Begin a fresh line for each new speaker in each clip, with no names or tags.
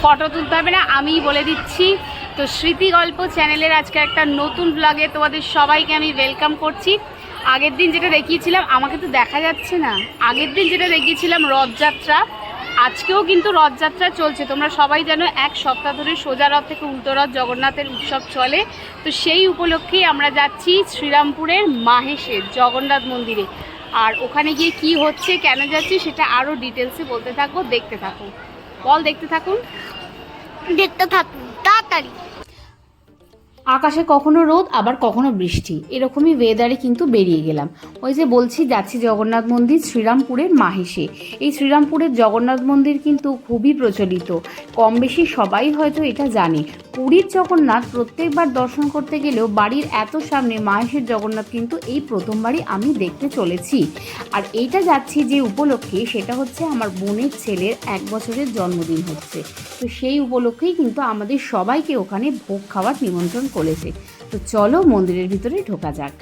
Photo তুলতে হবে না, আমিই বলে দিচ্ছি। তো স্মৃতি গল্প চ্যানেলের আজকে একটা নতুন ব্লগে তোমাদের সবাইকে আমি ওয়েলকাম করছি। আগের দিন যেটা দেখিয়েছিলাম, আমাকে তো দেখা যাচ্ছে না। আগের দিন যেটা দেখিয়েছিলাম, রথযাত্রা, আজকেও কিন্তু রথযাত্রা চলছে। তোমরা সবাই জানো, এক সপ্তাহ ধরে সোজা রথ থেকে উল্টো রথ জগন্নাথের উৎসব চলে। তো সেই উপলক্ষেই আমরা যাচ্ছি শ্রীরামপুরের মাহেশের, জগন্নাথ মন্দিরে। আর ওখানে গিয়ে কি হচ্ছে, কেন যাচ্ছি, সেটা আরও ডিটেলসে বলতে থাকব, দেখতে থাকো। বল দেখতে থাকুন।
দেখতে থাকুন তাড়াতাড়ি।
আকাশে কখনো রোদ, আবার কখনো বৃষ্টি। এরকমই ওয়েদারে কিন্তু বেরিয়ে গেলাম। ওই যে বলছি, যাচ্ছি জগন্নাথ মন্দির শ্রীরামপুরের মাহেশে। এই শ্রীরামপুরের জগন্নাথ মন্দির কিন্তু খুবই প্রচলিত। কম বেশি সবাই হয়তো এটা জানে। পুরীর জগন্নাথ প্রত্যেকবার দর্শন করতে গেলেও বাড়ির এত সামনে মাহেশের জগন্নাথ কিন্তু এই প্রথমবারই আমি দেখতে চলেছি। আর এইটা যাচ্ছি যে উপলক্ষে, সেটা হচ্ছে আমার বোনের ছেলের এক বছরের জন্মদিন হচ্ছে। তো সেই উপলক্ষেই কিন্তু আমাদের সবাইকে ওখানে ভোগ খাওয়ার নিমন্ত্রণ করেছে তো চলো মন্দিরের ভিতরে ঢোকা যাক।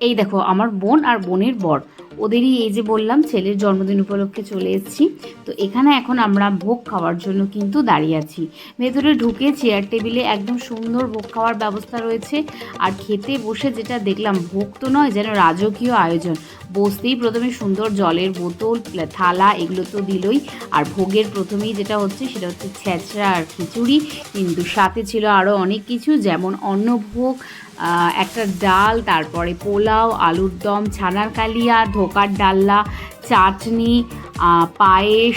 এই দেখো, আমার বোন আর বোনের বর। ওদেরই এই যে বললাম, ছেলের জন্মদিন উপলক্ষে চলে এসেছি। তো এখানে এখন আমরা ভোগ খাওয়ার জন্য কিন্তু দাঁড়িয়ে আছি। ভেতরে ঢুকে চেয়ার টেবিলে একদম সুন্দর ভোগ খাওয়ার ব্যবস্থা রয়েছে। আর খেতে বসে যেটা দেখলাম, ভোগ তো নয়, যেন রাজকীয় আয়োজন। বসতেই প্রথমে সুন্দর জলের বোতল থালা, এগুলো তো দিলই। আর ভোগের প্রথমেই যেটা হচ্ছে, সেটা হচ্ছে ছেঁচড়া আর খিচুড়ি। কিন্তু সাথে ছিল আরও অনেক কিছু, যেমন অন্নভোগ একটা ডাল, তারপরে পোলাও, আলুর দম, ছানার কালিয়া, ধোকার ডাল্লা, চাটনি পায়েস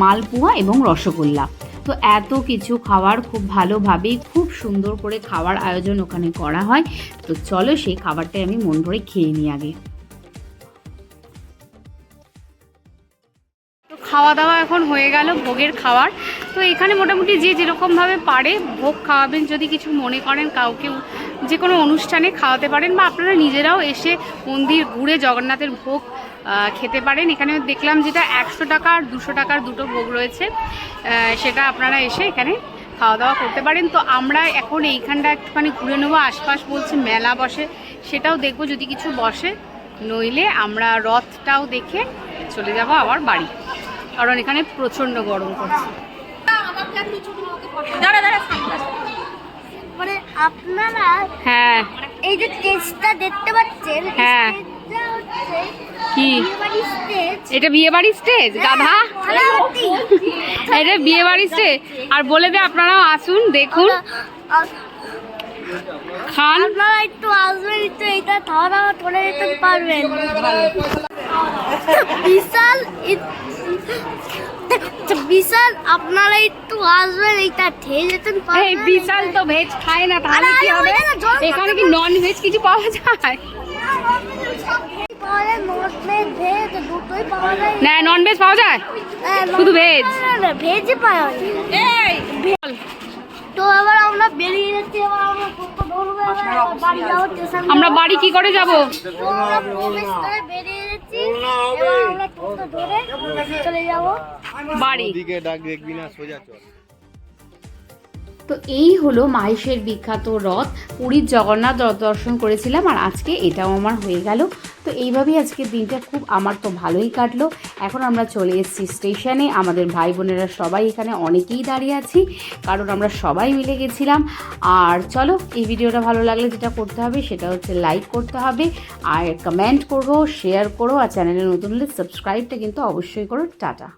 মালপোয়া এবং রসগোল্লা। তো এত কিছু খাওয়ার খুব ভালোভাবেই খুব সুন্দর করে খাওয়ার আয়োজন ওখানে করা হয়। তো চলো সেই খাবারটাই আমি মন ভরে খেয়ে নিই আগে। খাওয়া দাওয়া এখন হয়ে গেল, ভোগের খাওয়ার। তো এখানে মোটামুটি যে যেরকমভাবে পারে ভোগ খাওয়াবেন। যদি কিছু মনে করেন কাউকে যে কোনো অনুষ্ঠানে খাওয়াতে পারেন বা আপনারা নিজেরাও এসে মন্দির ঘুরে জগন্নাথের ভোগ খেতে পারেন। এখানে দেখলাম যেটা একশো টাকা আর দুশো টাকার দুটো ভোগ রয়েছে। সেটা আপনারা এসে এখানে খাওয়া দাওয়া করতে পারেন। তো আমরা এখন এইখানটা একটুখানি ঘুরে নেব। আশপাশ বলছে মেলা বসে। সেটাও দেখব যদি কিছু বসে। নইলে আমরা রথটাও দেখে চলে যাব আবার বাড়ি। কারণ এখানে প্রচণ্ড গরম করছে
দাঁড়া দাঁড়া মানে আপনারা
হ্যাঁ।
এই যে স্টেজটা দেখতে পাচ্ছেন
হ্যাঁ। কি? এটা বিয়ে বাড়ির স্টেজ গাধা? এটা বিয়ে বাড়ির স্টেজ আর বলে দে আপনারাও আসুন দেখুন। খান।
আপনারা একটু আসবেন একটু এটা খাওয়া দাওয়া করে নিতে পারবেন। বিশাল বিশাল আপনারা একটু আসবেন এইটা খেয়ে যেতেন
এই বিশাল তো ভেজ খায় না তাহলে কি হবে? এখানে কি নন ভেজ কিছু পাওয়া যায়?
ভেজ ভেজ
না নন ভেজ পাওয়া যায়? শুধু
non-
veg?
না, না, ভেজই পাওয়া যায় তো এবার আমরা বেরিয়ে যাচ্ছি এবার আমরা বাড়ি
আমরা বাড়ি কি করে যাব?
বেরিয়ে যাচ্ছি এবার আমরা টোটো ধরে চলে যাব।
বাড়ি।
দিকে ডাক দেখবি না সোজা চল।
তো এই হলো মাহেশের বিখ্যাত রথ। পুরীর জগন্নাথ রথ দর্শন করেছিলাম আর আজকে এটাও আমার হয়ে গেল। তো এইভাবেই আজকের দিনটা খুব আমার তো ভালোই কাটলো। এখন আমরা চলে এসেছি স্টেশনে। আমাদের ভাই বোনেরা সবাই এখানে অনেকেই দাঁড়িয়ে আছি, কারণ আমরা সবাই মিলে গেছিলাম। আর চলো, এই ভিডিওটা ভালো লাগলে যেটা করতে হবে সেটা হচ্ছে লাইক করতে হবে। আর কমেন্ট করব শেয়ার করো, আর চ্যানেলে নতুন হলে সাবস্ক্রাইবটা কিন্তু অবশ্যই করো। টাটা।